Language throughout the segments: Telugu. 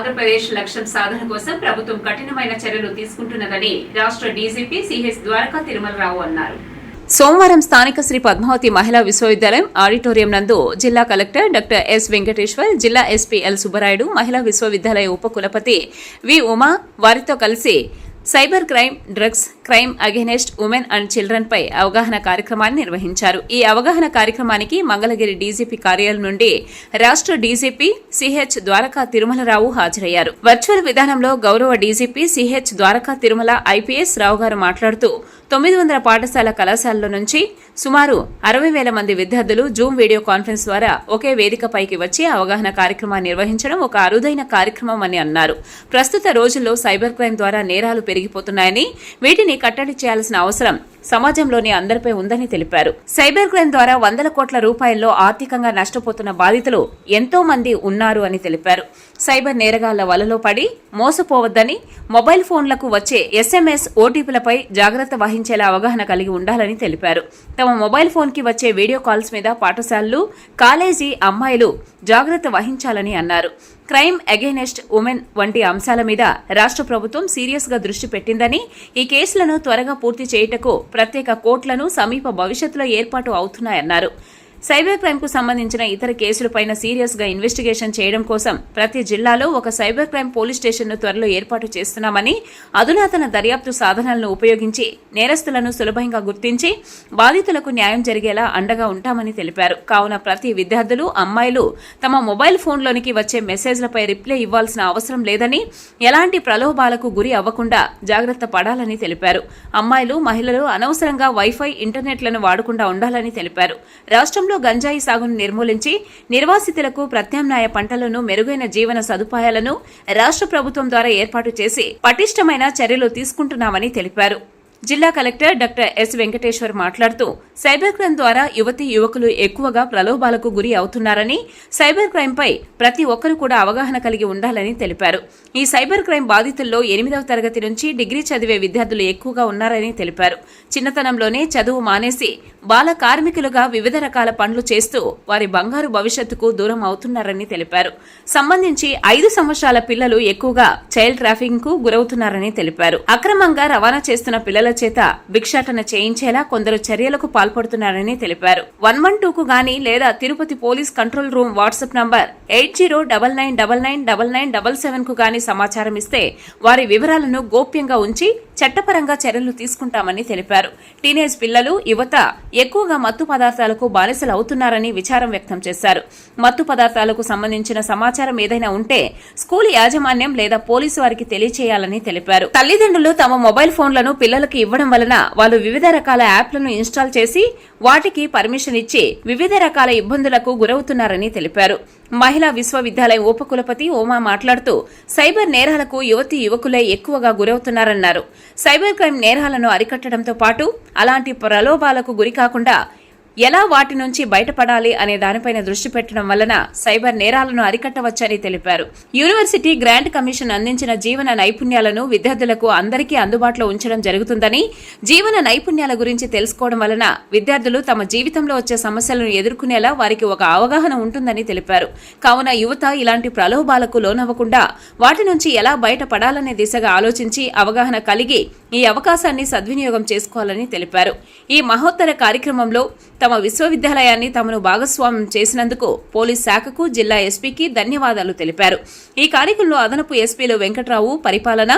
ఆంధ్రప్రదేశ్ లక్ష్యం సాధన కోసం ప్రభుత్వం కఠినమైన చర్యలు తీసుకుంటున్నదని రాష్ట్ర డీజీపీ సిహెచ్ ద్వారకా తిరుమలరావు అన్నారు. సోమవారం స్థానిక శ్రీ పద్మావతి మహిళా విశ్వవిద్యాలయం ఆడిటోరియం నందు జిల్లా కలెక్టర్ డాక్టర్ ఎస్ వెంకటేశ్వర్ జిల్లా ఎస్పీ ఎల్ సుబ్బరాయుడు మహిళా విశ్వవిద్యాలయ ఉపకులపతి వి ఉమా వారితో కలిసి cyber crime drugs crime against women and children పై అవగాహన కార్యక్రమాన్ని నిర్వహించారు. ఈ అవగాహన కార్యక్రమానికి మంగళగిరి డీజీపీ కార్యాలయం నుండి రాష్ట్ర డీజీపీ సిహెచ్ ద్వారకా తిరుమలరావు హాజరయ్యారు. వర్చువల్ విధానంలో గౌరవ DGP CH Dwaraka Tirumala IPS Rao గారు మాట్లాడుతూ తొమ్మిది వందల పాఠశాల కళాశాలల నుంచి సుమారు అరవై వేల మంది విద్యార్థులు జూమ్ వీడియో కాన్ఫరెన్స్ ద్వారా ఒకే వేదికపైకి వచ్చి అవగాహన కార్యక్రమాన్ని నిర్వహించడం ఒక అరుదైన కార్యక్రమం అని అన్నారు. ప్రస్తుత రోజుల్లో సైబర్ క్రైమ్ ద్వారా నేరాలు పెరిగిపోతున్నాయని వీటిని కట్టడి చేయాల్సిన అవసరం. సమాజంలోని అందరిపై ఉందని తెలిపారు. సైబర్ క్రైమ్ ద్వారా వందల కోట్ల రూపాయల్లో ఆర్థికంగా నష్టపోతున్న బాధితులు ఎంతో మంది ఉన్నారు అని తెలిపారు. సైబర్ నేరగాళ్ళ వలలో పడి మోసపోవద్దని మొబైల్ ఫోన్లకు వచ్చే ఎస్ఎంఎస్ ఓటీపీలపై జాగ్రత్త వహించేలా అవగాహన కలిగి ఉండాలని తెలిపారు. తమ మొబైల్ ఫోన్కి వచ్చే వీడియో కాల్స్ మీద పాఠశాలలు కాలేజీ అమ్మాయిలు జాగ్రత్త వహించాలని అన్నారు. క్రైమ్ అగెనెస్ట్ ఉమెన్ వంటి అంశాల మీద రాష్ట్ర ప్రభుత్వం సీరియస్గా దృష్టి పెట్టిందని ఈ కేసులను త్వరగా పూర్తి చేయుటకు ప్రత్యేక కోర్టులను సమీప భవిష్యత్తులో ఏర్పాటు అవుతున్నాయన్నారు. సైబర్ క్రైమ్కు సంబంధించిన ఇతర కేసులపైన సీరియస్గా ఇన్వెస్టిగేషన్ చేయడం కోసం ప్రతి జిల్లాలో ఒక సైబర్ క్రైమ్ పోలీస్ స్టేషన్ను త్వరలో ఏర్పాటు చేస్తున్నామని అధునాతన దర్యాప్తు సాధనాలను ఉపయోగించి నేరస్తులను సులభంగా గుర్తించి బాధితులకు న్యాయం జరిగేలా అండగా ఉంటామని తెలిపారు. కావున ప్రతి విద్యార్థులు అమ్మాయిలు తమ మొబైల్ ఫోన్లోనికి వచ్చే మెసేజ్లపై రిప్లై ఇవ్వాల్సిన అవసరం లేదని ఎలాంటి ప్రలోభాలకు గురి అవ్వకుండా జాగ్రత్త పడాలని తెలిపారు. అమ్మాయిలు మహిళలు అనవసరంగా వైఫై ఇంటర్నెట్లను వాడకుండా ఉండాలని తెలిపారు. రాష్ట్రంలో గంజాయి సాగును నిర్మూలించి నిర్వాసితులకు ప్రత్యామ్నాయ పంటలను మెరుగైన జీవన సదుపాయాలను రాష్ట్ర ప్రభుత్వం ద్వారా ఏర్పాటు చేసి పటిష్టమైన చర్యలు తీసుకుంటున్నామని తెలిపారు. జిల్లా కలెక్టర్ డాక్టర్ ఎస్ వెంకటేశ్వర్ మాట్లాడుతూ సైబర్ క్రైమ్ ద్వారా యువతి యువకులు ఎక్కువగా ప్రలోభాలకు గురి అవుతున్నారని సైబర్ క్రైమ్పై ప్రతి ఒక్కరూ కూడా అవగాహన కలిగి ఉండాలని తెలిపారు. ఈ సైబర్ క్రైమ్ బాధితుల్లో ఎనిమిదవ తరగతి నుంచి డిగ్రీ చదివే విద్యార్థులు ఎక్కువగా ఉన్నారని తెలిపారు. చిన్నతనంలోనే చదువు మానేసి బాల కార్మికులుగా వివిధ రకాల పనులు చేస్తూ వారి బంగారు భవిష్యత్తుకు దూరం అవుతున్నారని తెలిపారు. సంబంధించి ఐదు సంవత్సరాల పిల్లలు ఎక్కువగా చైల్డ్ ట్రాఫికింగ్కు గురవుతున్నారని తెలిపారు. అక్రమంగా రవాణా చేస్తున్న పిల్లల చేత భిక్షాటన చేయించేలా కొందరు చర్యలకు పాల్పడుతున్నారని తెలిపారు. వన్ వన్ టూ కు గాని లేదా Tirupati police control room WhatsApp number eight zero double nine double nine double nine double సెవెన్కు గాని సమాచారం ఇస్తే వారి వివరాలను గోప్యంగా ఉంచి చట్టపరంగా చర్యలు తీసుకుంటామని తెలిపారు. టీనేజ్ పిల్లలు యువత ఎక్కువగా మత్తు పదార్థాలకు బానిసలు అవుతున్నారని విచారం వ్యక్తం చేశారు. మత్తు పదార్థాలకు సంబంధించిన సమాచారం ఏదైనా ఉంటే స్కూల్ యాజమాన్యం లేదా పోలీసు వారికి తెలియచేయాలని తెలిపారు. తల్లిదండ్రులు తమ మొబైల్ ఫోన్లను పిల్లలకు ఇవ్వడం వలన వాళ్ళు వివిధ రకాల యాప్లను ఇన్స్టాల్ చేసి వాటికి పర్మిషన్ ఇచ్చి వివిధ రకాల ఇబ్బందులకు గురవుతున్నారని తెలిపారు. మహిళా విశ్వవిద్యాలయం ఉపకులపతి ఓమా మాట్లాడుతూ సైబర్ నేరాలకు యువతి యువకులే ఎక్కువగా గురవుతున్నారన్నారు. సైబర్ క్రైమ్ నేరాలను అరికట్టడంతో పాటు అలాంటి ప్రలోభాలకు గురి కాకుండా ఎలా వాటి నుంచి బయటపడాలి అనే దానిపైన దృష్టి పెట్టడం వలన సైబర్ నేరాలను అరికట్టవచ్చని తెలిపారు. యూనివర్సిటీ గ్రాంట్ కమిషన్ అందించిన జీవన నైపుణ్యాలను విద్యార్థులకు అందరికీ అందుబాటులో ఉంచడం జరుగుతుందని జీవన నైపుణ్యాల గురించి తెలుసుకోవడం వలన విద్యార్థులు తమ జీవితంలో వచ్చే సమస్యలను ఎదుర్కొనేలా వారికి ఒక అవగాహన ఉంటుందని తెలిపారు. కావున యువత ఇలాంటి ప్రలోభాలకు లోనవ్వకుండా వాటి నుంచి ఎలా బయటపడాలనే దిశగా ఆలోచించి అవగాహన కలిగి ఈ అవకాశాన్ని సద్వినియోగం చేసుకోవాలని తెలిపారు. ఈ మహోత్తర కార్యక్రమంలో తమ విశ్వవిద్యాలయాన్ని తమను భాగస్వామ్యం చేసినందుకు పోలీస్ శాఖకు జిల్లా ఎస్పీకి ధన్యవాదాలు తెలిపారు. ఈ కార్యక్రమంలో అదనపు ఎస్పీలు వెంకట్రావు పరిపాలన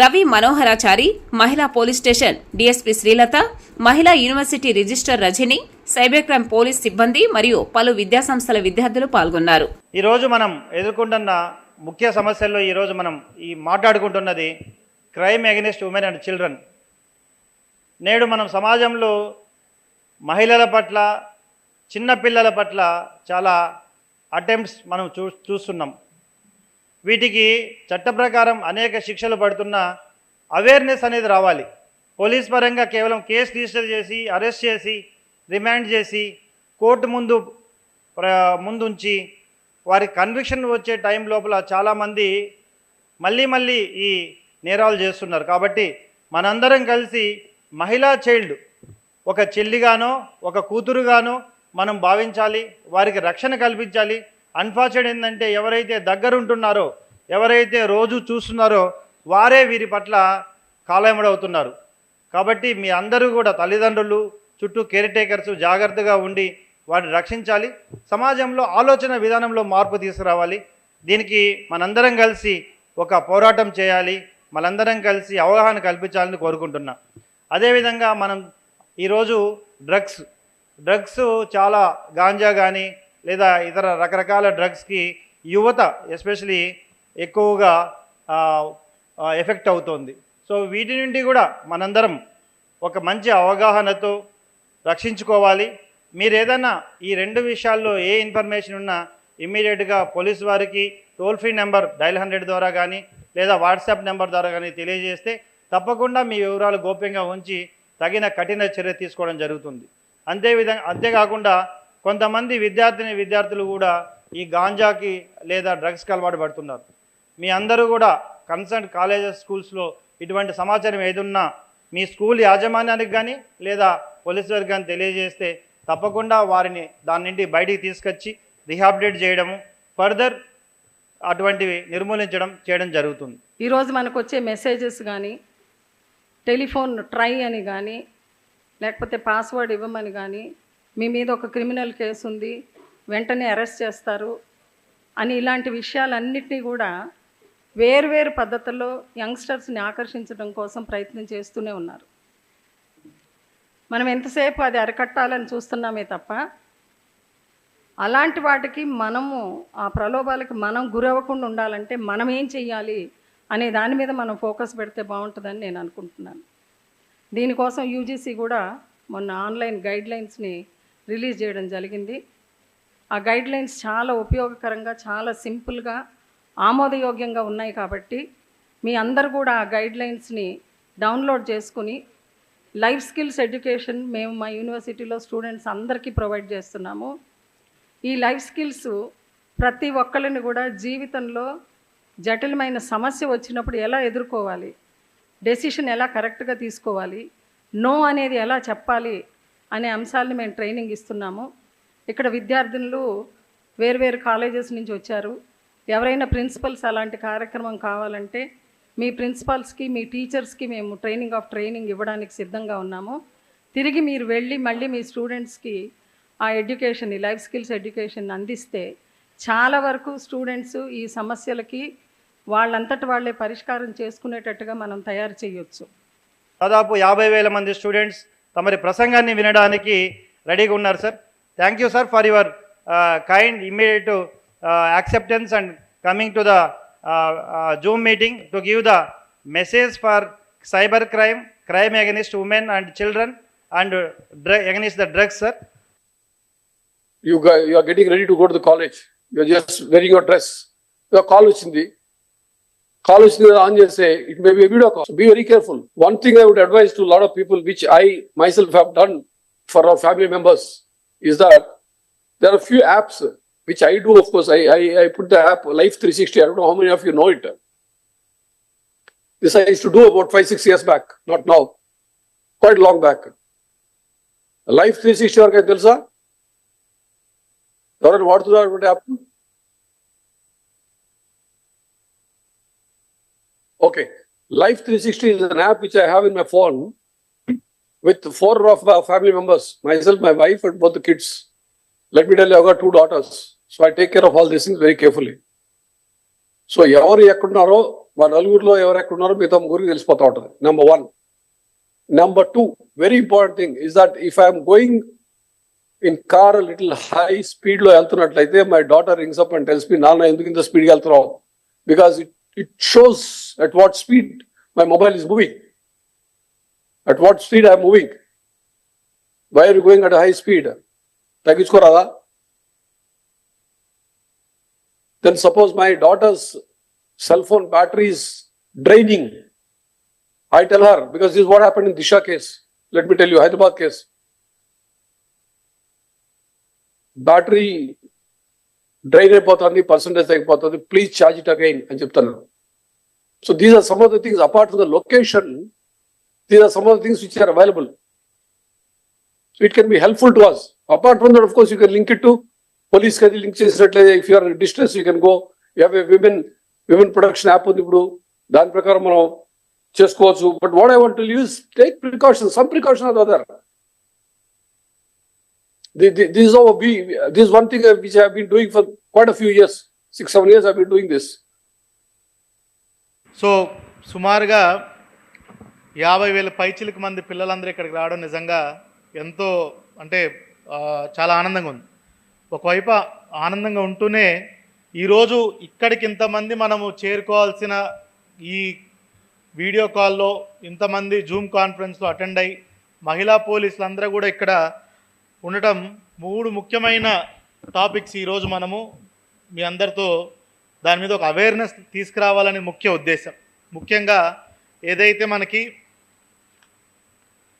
రవి మనోహరాచారి మహిళా పోలీస్ స్టేషన్ డీఎస్పీ శ్రీలత మహిళా university registrar Rajini cyber crime police సిబ్బంది మరియు పలు విద్యాసంస్థల విద్యార్థులు పాల్గొన్నారు. ఈరోజు మనం ఎదుర్కొంటున్న ముఖ్య సమస్యల్లో ఈరోజు మనం ఈ మాట్లాడుకుంటున్నది crime against women and children. నేడు మనం సమాజంలో మహిళల పట్ల చిన్నపిల్లల పట్ల చాలా అటెంప్ట్స్ మనం చూ చూస్తున్నాం. వీటికి చట్ట ప్రకారం అనేక శిక్షలు పడుతున్న అవేర్నెస్ అనేది రావాలి. పోలీస్ పరంగా కేవలం కేసు రిజిస్టర్ చేసి అరెస్ట్ చేసి రిమాండ్ చేసి కోర్టు ముందు ప్ర ముందుంచి వారి కన్విక్షన్ వచ్చే టైం లోపల చాలామంది మళ్ళీ మళ్ళీ ఈ నేరాలు చేస్తున్నారు. కాబట్టి మనందరం కలిసి మహిళా చైల్డ్ ఒక చెల్లిగానో ఒక కూతురుగానో మనం భావించాలి వారికి రక్షణ కల్పించాలి. అన్ఫార్చునేట్ ఏంటంటే ఎవరైతే దగ్గరుంటున్నారో ఎవరైతే రోజు చూస్తున్నారో వారే వీరి పట్ల కాలయముడవుతున్నారు కాబట్టి మీ అందరూ కూడా తల్లిదండ్రులు చుట్టూ కేర్ టేకర్స్ జాగ్రత్తగా ఉండి వారిని రక్షించాలి. సమాజంలో ఆలోచన విధానంలో మార్పు తీసుకురావాలి. దీనికి మనందరం కలిసి ఒక పోరాటం చేయాలి. మనందరం కలిసి అవగాహన కల్పించాలని కోరుకుంటున్నా. అదేవిధంగా మనం ఈరోజు డ్రగ్స్ డ్రగ్స్ చాలా గాంజా కానీ లేదా ఇతర రకరకాల డ్రగ్స్కి యువత ఎస్పెషలీ ఎక్కువగా ఎఫెక్ట్ అవుతోంది. సో వీటి నుండి కూడా మనందరం ఒక మంచి అవగాహనతో రక్షించుకోవాలి. మీరు ఏదైనా ఈ రెండు విషయాల్లో ఏ ఇన్ఫర్మేషన్ ఉన్నా ఇమ్మీడియట్గా పోలీస్ వారికి toll free number dial hundred ద్వారా కానీ లేదా వాట్సాప్ నెంబర్ ద్వారా కానీ తెలియజేస్తే తప్పకుండా మీ వివరాలు గోప్యంగా ఉంచి తగిన కఠిన చర్య తీసుకోవడం జరుగుతుంది. అంతే విధంగా అంతేకాకుండా కొంతమంది విద్యార్థిని విద్యార్థులు కూడా ఈ గాంజాకి లేదా డ్రగ్స్కి అలవాటు పడుతున్నారు. మీ అందరూ కూడా కన్సర్న్ కాలేజెస్ స్కూల్స్లో ఇటువంటి సమాచారం ఏదున్నా మీ స్కూల్ యాజమాన్యానికి కానీ లేదా పోలీసు వారికి కానీ తెలియజేస్తే తప్పకుండా వారిని దాని నుండి బయటికి తీసుకొచ్చి రిహాబిలిటేట్ చేయడము ఫర్దర్ అటువంటివి నిర్మూలించడం చేయడం జరుగుతుంది. ఈరోజు మనకు వచ్చే మెసేజెస్ కానీ టెలిఫోన్ ట్రై అని కానీ లేకపోతే పాస్వర్డ్ ఇవ్వమని కానీ మీ మీద ఒక క్రిమినల్ కేసు ఉంది వెంటనే అరెస్ట్ చేస్తారు అని ఇలాంటి విషయాలన్నిటినీ కూడా వేర్వేరు పద్ధతుల్లో యంగ్స్టర్స్ని ఆకర్షించడం కోసం ప్రయత్నం చేస్తూనే ఉన్నారు. మనం ఎంతసేపు అది అరికట్టాలని చూస్తున్నామే తప్ప అలాంటి వాటికి మనము ఆ ప్రలోభాలకి మనం గురవ్వకుండా ఉండాలంటే మనం ఏం చెయ్యాలి? అనే దాని మీద మనం ఫోకస్ పెడితే బాగుంటుందని నేను అనుకుంటున్నాను. దీనికోసం యూజీసీ కూడా మొన్న ఆన్లైన్ గైడ్లైన్స్ని రిలీజ్ చేయడం జరిగింది. ఆ గైడ్లైన్స్ చాలా ఉపయోగకరంగా చాలా సింపుల్గా ఆమోదయోగ్యంగా ఉన్నాయి కాబట్టి మీ అందరు కూడా ఆ గైడ్లైన్స్ని డౌన్లోడ్ చేసుకుని లైఫ్ స్కిల్స్ ఎడ్యుకేషన్ మేము మా యూనివర్సిటీలో స్టూడెంట్స్ అందరికీ ప్రొవైడ్ చేస్తున్నాము. ఈ లైఫ్ స్కిల్స్ ప్రతి ఒక్కరిని కూడా జీవితంలో జటిలమైన సమస్య వచ్చినప్పుడు ఎలా ఎదుర్కోవాలి? డెసిషన్ ఎలా కరెక్ట్గా తీసుకోవాలి? నో అనేది ఎలా చెప్పాలి? అనే అంశాలని మేము ట్రైనింగ్ ఇస్తున్నాము. ఇక్కడ విద్యార్థినులు వేరువేరు కాలేజెస్ నుంచి వచ్చారు. ఎవరైనా ప్రిన్సిపల్స్ అలాంటి కార్యక్రమం కావాలంటే మీ ప్రిన్సిపల్స్కి మీ టీచర్స్కి మేము ట్రైనింగ్ ఆఫ్ ట్రైనింగ్ ఇవ్వడానికి సిద్ధంగా ఉన్నాము. తిరిగి మీరు వెళ్ళి మళ్ళీ మీ స్టూడెంట్స్కి ఆ ఎడ్యుకేషన్ ఈ లైఫ్ స్కిల్స్ ఎడ్యుకేషన్ అందిస్తే చాలా వరకు స్టూడెంట్స్ ఈ సమస్యలకి వాళ్ళంతటి వాళ్ళే పరిష్కారం చేసుకునేటట్టుగా మనం తయారు చేయొచ్చు దాదాపు యాభై వేల మంది స్టూడెంట్స్ తమరి ప్రసంగాన్ని వినడానికి రెడీగా ఉన్నారు sir thank you sir for your kind immediate acceptance and coming to the zoom meeting to give the message for cyber crime crime against women and children and drug against the drugs sir are getting ready to go to the college. You are just wearing your dress. Your call వచ్చింది కాల్ వచ్చింది ఆన్ చేస్తే it may be video call be very careful one thing I would advise to lot of people which I myself have done for our family members is that there are few apps which I do, of course. I, I, I put the app Life 360. I don't know how many of you know it. This I used to do about five, six years back, not now, quite long back. Life 360 వరకు అయితే తెలుసా ఎవరైనా వాడుతున్నారు app okay life three sixty is an app which I have in my phone with four of family members myself my wife and both kids let me tell you two daughters so I take care of all this things very carefully so ఎవరు ఎక్కడున్నారో మా నలుగురిలో ఎవరు ఎక్కడున్నారో మిగతా ముగ్గురికి తెలిసిపోతా ఉంటుంది number one number two very important thing is that if I'm going in car little high speed లో వెళ్తున్నట్లయితే my daughter rings up and tells me నాన్న ఎందుకు ఇంత స్పీడ్ వెళ్తున్నావు because it It shows at what speed my mobile is moving at what speed I moving why are going at high speed తగ్గించుకోరాదా then suppose my daughter's cell phone battery is draining I tell her because this is what happened in Disha case. Let me tell you, Hyderabad case. Battery drain అయిపోతుంది పర్సంటేజ్ తగ్గిపోతుంది ప్లీజ్ ఛార్జ్ ఇట్ అగైన్ అని చెప్తాను so these are some of the things apart from the location these are some of the things which are available so it can be helpful to us apart from that of course you can link it to police కి లింక్ చేసినట్లయితే if you're distance you can go you have a women women production app ఉంది ఇప్పుడు దాని ప్రకారం మనం చేసుకోవచ్చు but what I want use take precaution some precaution are other this this one thing which have been doing for quite a few years six seven years have been doing this So సుమారుగా యాభై వేల పైచిలకు మంది పిల్లలందరూ ఇక్కడికి రావడం నిజంగా ఎంతో అంటే చాలా ఆనందంగా ఉంది. ఒకవైపు ఆనందంగా ఉంటూనే ఈరోజు ఇక్కడికి ఇంతమంది మనము చేరుకోవాల్సిన ఈ వీడియో కాల్లో ఇంతమంది జూమ్ కాన్ఫరెన్స్లో అటెండ్ అయ్యి మహిళా పోలీసులందరూ కూడా ఇక్కడ ఉండటం మూడు ముఖ్యమైన టాపిక్స్ ఈరోజు మనము మీ అందరితో దాని మీద ఒక అవేర్నెస్ తీసుకురావాలని ముఖ్య ఉద్దేశం. ముఖ్యంగా ఏదైతే మనకి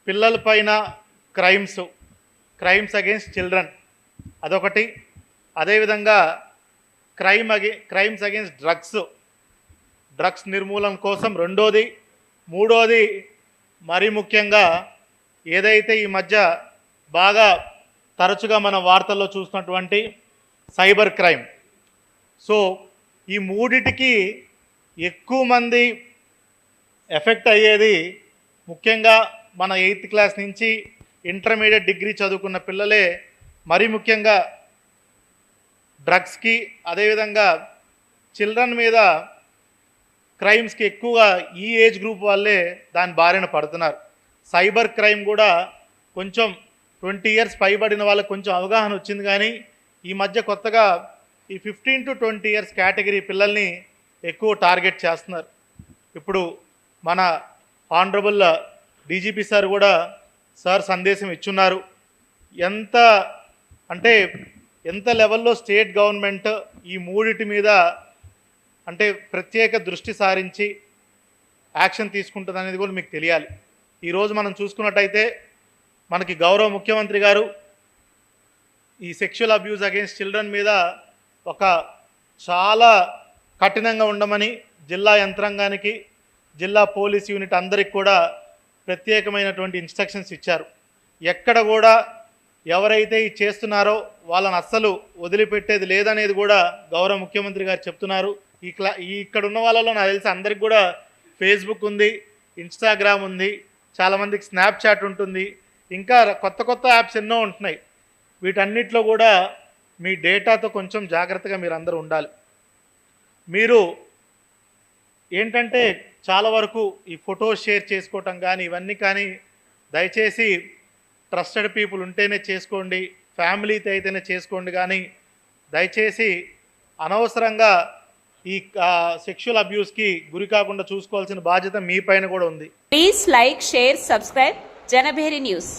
పిల్లల పైన క్రైమ్స్ క్రైమ్స్ అగేన్స్ట్ చిల్డ్రన్ అదొకటి. అదేవిధంగా క్రైమ్ అగే క్రైమ్స్ అగేన్స్ట్ డ్రగ్స్ డ్రగ్స్ నిర్మూలన కోసం రెండోది. మూడోది మరీ ముఖ్యంగా ఏదైతే ఈ మధ్య బాగా తరచుగా మన వార్తల్లో చూసినటువంటి సైబర్ క్రైమ్ సో ఈ మూడిటికి ఎక్కువ మంది ఎఫెక్ట్ అయ్యేది ముఖ్యంగా మన ఎయిత్ క్లాస్ నుంచి ఇంటర్మీడియట్ డిగ్రీ చదువుకున్న పిల్లలే. మరీ ముఖ్యంగా డ్రగ్స్కి అదేవిధంగా చిల్డ్రన్ మీద క్రైమ్స్కి ఎక్కువగా ఈ ఏజ్ గ్రూప్ వాళ్ళే దాని బారిన పడుతున్నారు. సైబర్ క్రైమ్ కూడా కొంచెం ట్వంటీ ఇయర్స్ పైబడిన వాళ్ళకి కొంచెం అవగాహన వచ్చింది కానీ ఈ మధ్య కొత్తగా ఈ fifteen to twenty years category పిల్లల్ని ఎక్కువ టార్గెట్ చేస్తున్నారు. ఇప్పుడు మన ఆనరబుల్ డీజీపీ సార్ కూడా సార్ సందేశం ఇచ్చున్నారు. ఎంత అంటే ఎంత లెవెల్లో స్టేట్ గవర్నమెంట్ ఈ మూడిటి మీద అంటే ప్రత్యేక దృష్టి సారించి యాక్షన్ తీసుకుంటుంది అనేది కూడా మీకు తెలియాలి. ఈరోజు మనం చూసుకున్నట్టయితే మనకి గౌరవ ముఖ్యమంత్రి గారు ఈ సెక్షువల్ అబ్యూస్ అగేన్స్ట్ చిల్డ్రన్ మీద ఒక చాలా కఠినంగా ఉండమని జిల్లా యంత్రాంగానికి జిల్లా పోలీస్ యూనిట్ అందరికి కూడా ప్రత్యేకమైనటువంటి ఇన్స్ట్రక్షన్స్ ఇచ్చారు. ఎక్కడ కూడా ఎవరైతే ఇది చేస్తున్నారో వాళ్ళని అస్సలు వదిలిపెట్టేది లేదనేది కూడా గౌరవ ముఖ్యమంత్రి గారు చెప్తున్నారు. ఈ క్లా ఈ ఇక్కడ ఉన్న వాళ్ళలో నాకు తెలిసి అందరికి కూడా ఫేస్బుక్ ఉంది ఇన్స్టాగ్రామ్ ఉంది చాలామందికి స్నాప్చాట్ ఉంటుంది. ఇంకా కొత్త కొత్త యాప్స్ ఎన్నో ఉంటున్నాయి. వీటన్నిటిలో కూడా మీ డేటాతో కొంచెం జాగ్రత్తగా మీరు అందరూ ఉండాలి. మీరు ఏంటంటే చాలా వరకు ఈ ఫోటో షేర్ చేసుకోవటం కానీ ఇవన్నీ కానీ దయచేసి ట్రస్టెడ్ పీపుల్ ఉంటేనే చేసుకోండి ఫ్యామిలీతో అయితేనే చేసుకోండి కానీ దయచేసి అనవసరంగా ఈ సెక్షువల్ అబ్యూస్కి గురి కాకుండా చూసుకోవాల్సిన బాధ్యత మీ పైన కూడా ఉంది. Please like share subscribe. Janabheri news.